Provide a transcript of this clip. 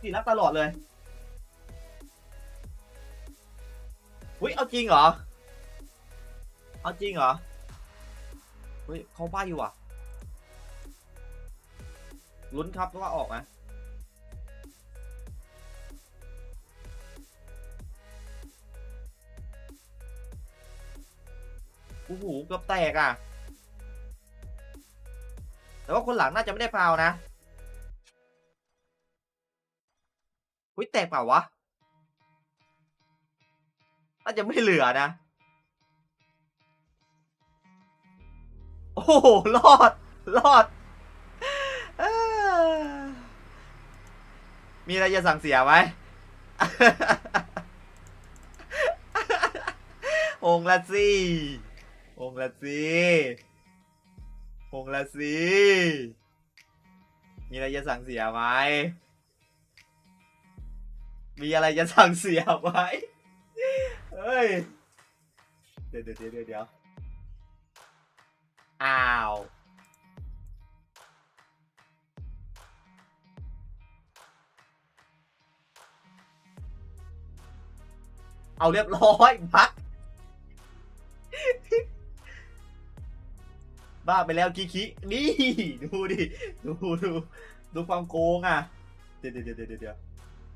สี่นัดตลอดเลยอุ้ยเอาจริงเหรอ เอาจริงเหรอเฮ้ยเขาใบ้ว่ะลุ้นครับว่าออกไหมโอ้โหเกือบแตกอะ แต่ว่าคนหลังน่าจะไม่ได้ฟาวนะ หุ้ยแตกเปล่าวะน่าจะไม่เหลือนะ โอ้โหรอด รอดอมีอะไรจะสั่งเสียไหมองละสิองละสิองละสิมีอะไรจะสั่งเสียไหม มีอะไรจะสั่งเสียไหมเฮ้ย เดี๋ยวเดี๋ยวเดี๋ยวเดี๋ยวเอ้าว เอาเรียบร้อยพัก บ้าไปแล้วคิคินี่ ดูดิ ดูดูดูความโกงอะ เดี๋ยวเดี๋ยวเดี๋ยวเดี๋ยว